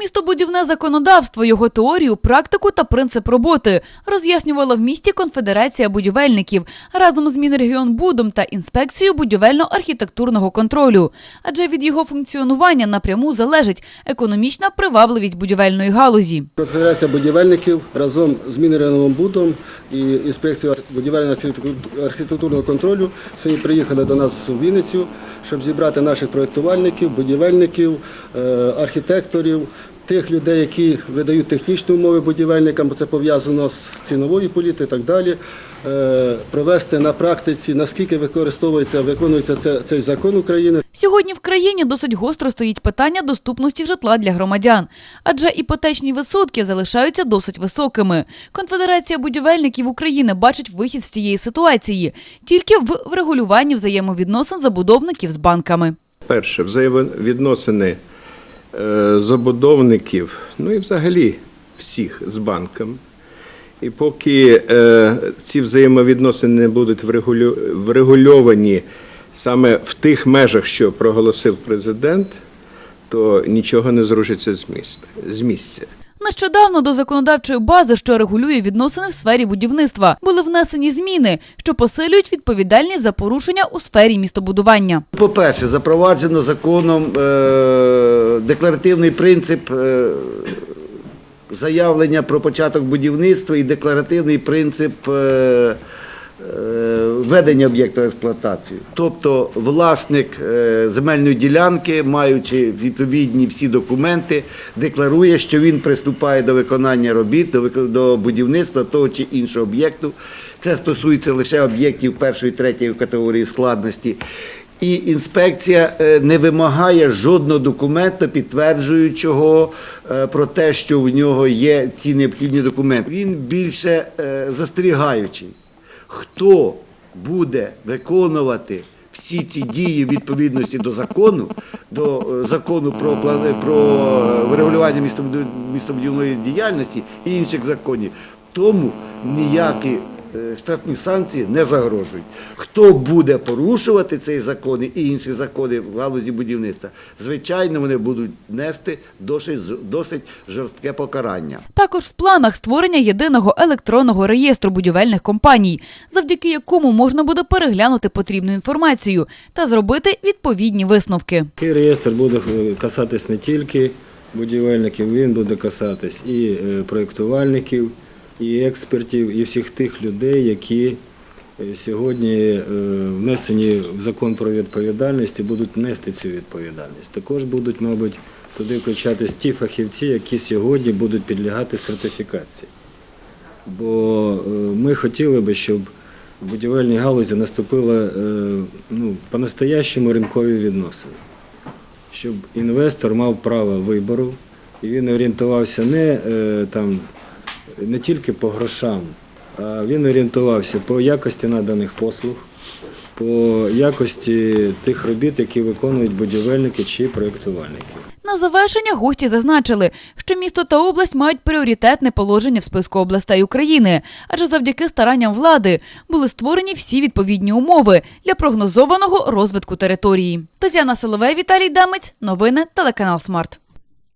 Містобудівне законодавство, його теорію, практику та принцип роботи роз'яснювала в місті Конфедерація будівельників разом з Мінрегіонбудом та інспекцією будівельно-архітектурного контролю. Адже від його функціонування напряму залежить економічна привабливість будівельної галузі. Конфедерація будівельників разом з Мінрегіоновим будом і інспекцією будівельно-архітектурного контролю сьогодні приїхали до нас у Вінницю, щоб зібрати наших проєктувальників, будівельників, е, архітекторів, тих людей, які видають технічні умови будівельникам, бо це пов'язано з ціновою політикою і так далі. е, Провести на практиці, наскільки використовується, виконується це- цей закон України. Сьогодні в країні досить гостро стоїть питання доступності житла для громадян, адже іпотечні відсотки залишаються досить високими. Конфедерація будівельників України бачить вихід з цієї ситуації тільки в врегулюванні взаємовідносин забудовників з банками. Перше, взаємовідносини забудовників, ну і взагалі всіх з банком. І поки е, ці взаємовідносини не будуть врегулю- врегульовані саме в тих межах, що проголосив президент, то нічого не зрушиться з місця. Нещодавно до законодавчої бази, що регулює відносини в сфері будівництва, були внесені зміни, що посилюють відповідальність за порушення у сфері містобудування. По-перше, запроваджено законом е, декларативний принцип е, заявлення про початок будівництва і декларативний принцип е, введення об'єкту в експлуатацію. Тобто власник е, земельної ділянки, маючи відповідні всі документи, декларує, що він приступає до виконання робіт, до, будівництва того чи іншого об'єкту. Це стосується лише об'єктів першої, третьої категорії складності. І інспекція е, не вимагає жодного документу, підтверджуючого е, про те, що в нього є ці необхідні документи. Він більше е, застерігаючий. Хто буде виконувати всі ці дії відповідності до закону, до е, закону про, про е, врегулювання містобудівної діяльності і інших законів, тому ніякі штрафні санкції не загрожують. Хто буде порушувати цей закон і інші закони в галузі будівництва, звичайно, вони будуть нести досить, досить жорстке покарання. Також в планах створення єдиного електронного реєстру будівельних компаній, завдяки якому можна буде переглянути потрібну інформацію та зробити відповідні висновки. Такий реєстр буде е, касатись не тільки будівельників, він буде касатись і е, проєктувальників, і експертів, і всіх тих людей, які е, сьогодні е, внесені в закон про відповідальність і будуть нести цю відповідальність. Також будуть, мабуть, туди включатись ті фахівці, які сьогодні будуть підлягати сертифікації. Бо е, ми хотіли би, щоб в будівельній галузі наступило е, ну, по-настоящему ринкові відносини щоб інвестор мав право вибору, і він орієнтувався не, там, не тільки по грошам, а він орієнтувався по якості наданих послуг, по якості тих робіт, які виконують будівельники чи проєктувальники. На завершення гості зазначили, що місто та область мають пріоритетне положення в списку областей України, адже завдяки старанням влади були створені всі відповідні умови для прогнозованого розвитку території. Тетяна Соловей, Віталій Дамець, новини телеканал Смарт.